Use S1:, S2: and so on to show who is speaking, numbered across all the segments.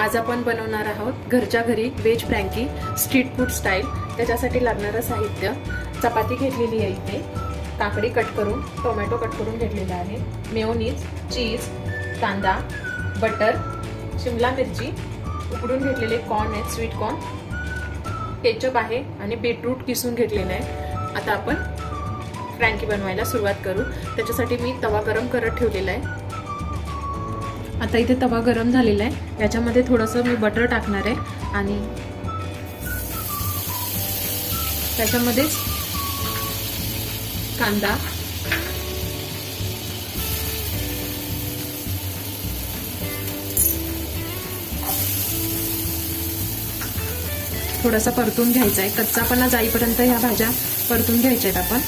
S1: आज आपण बनवणार आहोत घरच्या घरी veg frankie street food style. त्याच्यासाठी लागणारं साहित्य. चपाती घेतलेली आहे इथे. काकडी कट करून टोमॅटो कट करून घेतलेला आहे. मेयोनीज चीज कांदा बटर शिमला मिरची उकडून घेतलेले कॉर्न आहेत स्वीट कॉर्न. केचप आहे आणि बीटरूट किसून घेतलेलं आहे. आता आपण फ्रँकी बनवायला सुरुवात करू. त्याच्यासाठी मी तवा गरम करत ठेवलेला आहे. आता इथे तवा गरम झालेला आहे. याच्यामध्ये थोडंसं मी बटर टाकणार आहे आणि त्याच्यामध्येच कांदा. थोडासा परतून घ्यायचा आहे. कच्चापणा जाईपर्यंत ह्या भाज्या परतून घ्यायच्या आहेत आपण.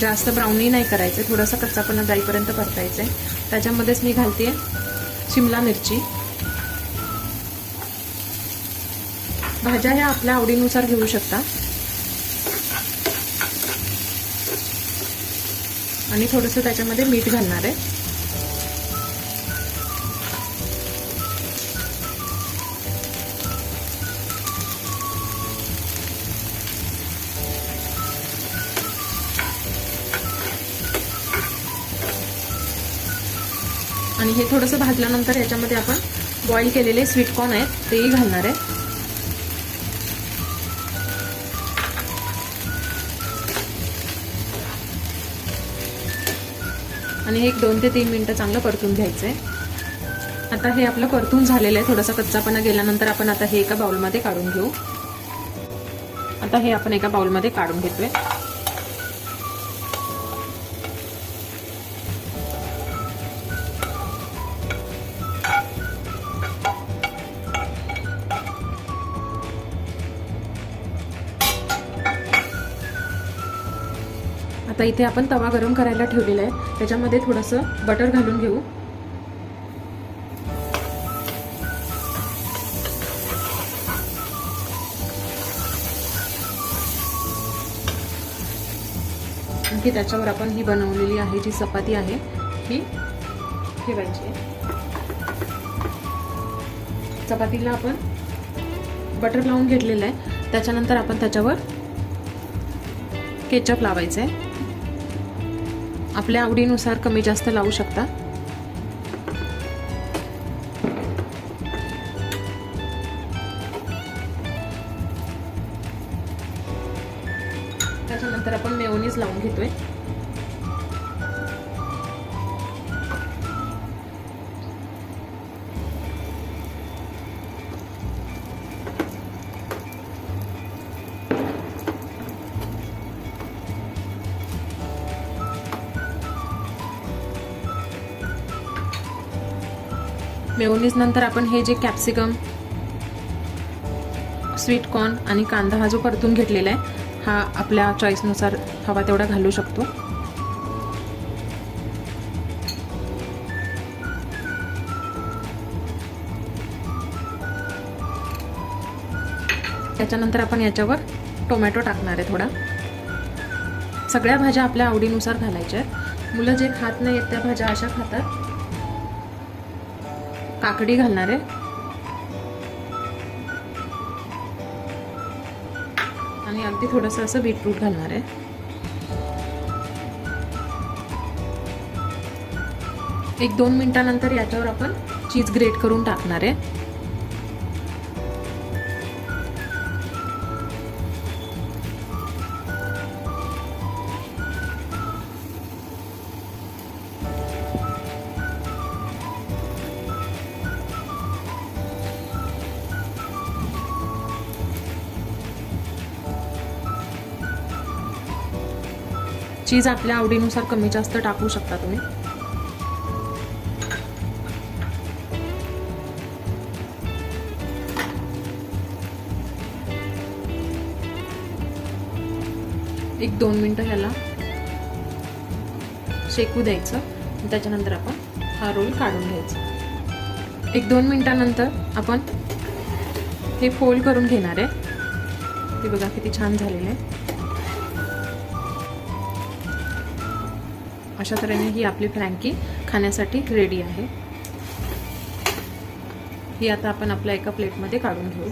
S1: जास्त ब्राऊनही नाही करायचं थोडासा कच्चापणा जाईपर्यंत परतायचं. आहे त्याच्यामध्येच मी घालते शिमला मिरची. भाज्या ह्या आपल्या आवडीनुसार घेऊ शकता. आणि थोडंसं त्याच्यामध्ये मीठ घालणार आहे. आणि हे थोडंसं भाजल्यानंतर याच्यामध्ये आपण बॉईल केलेले स्वीट कॉर्न आहेत तेही घालणार आहे. आणि हे एक दोन ते तीन मिनटं चांगलं परतून घ्यायचं आहे आता हे आपलं परतून झालेलं आहे थोडासा कच्चापणा गेल्यानंतर आपण आता हे एका बाउलमध्ये काढून घेऊ. आता हे आपण एका बाउलमध्ये काढून घेतोय. आता इथे आपण तवा गरम करायला ठेवलेला आहे. त्याच्यामध्ये थोडंसं बटर घालून घेऊ. आणखी त्याच्यावर आपण ही बनवलेली आहे जी चपाती आहे ही ठेवायची आहे. चपातीला आपण बटर लावून घेतलेलं आहे. त्याच्यानंतर आपण त्याच्यावर केचप लावायचं आहे. आपल्या आवडीनुसार कमी जास्त लावू शकता. त्याच्यानंतर आपण मेवनीज लावून घेतोय. मेओनीज नंतर आपण हे जे कॅप्सिकम स्वीट कॉर्न आणि कांदा हा जो परतून घेतलेला आहे हा आपल्या चॉईसनुसार हवा तेवढा घालू शकतो. त्याच्यानंतर आपण याच्यावर टोमॅटो टाकणार आहे थोडा. सगळ्या भाज्या आपल्या आवडीनुसार घालायच्या आहेत. मुलं जे खात नाही आहेत त्या भाज्या अशा खातात. काकडी घालणार आहे. आणि अगदी थोडंसं असं बीटरूट घालणार आहे. एक दोन मिनटानंतर याच्यावर आपण चीज ग्रेट करून टाकणार आहे. चीज आपल्या आवडीनुसार कमी जास्त टाकू शकता तुम्ही. एक दोन मिनटं ह्याला शेकू द्यायचं. त्याच्यानंतर आपण हा रोल काढून घ्यायचा. एक दोन मिनटानंतर आपण हे फोल्ड करून घेणार आहे. ते बघा किती छान झालेलं आहे. अशा तऱ्हेने ही आपली फ्रँकी खाण्यासाठी रेडी आहे. ही आता आपण आपल्या एका प्लेटमध्ये काढून घेऊ.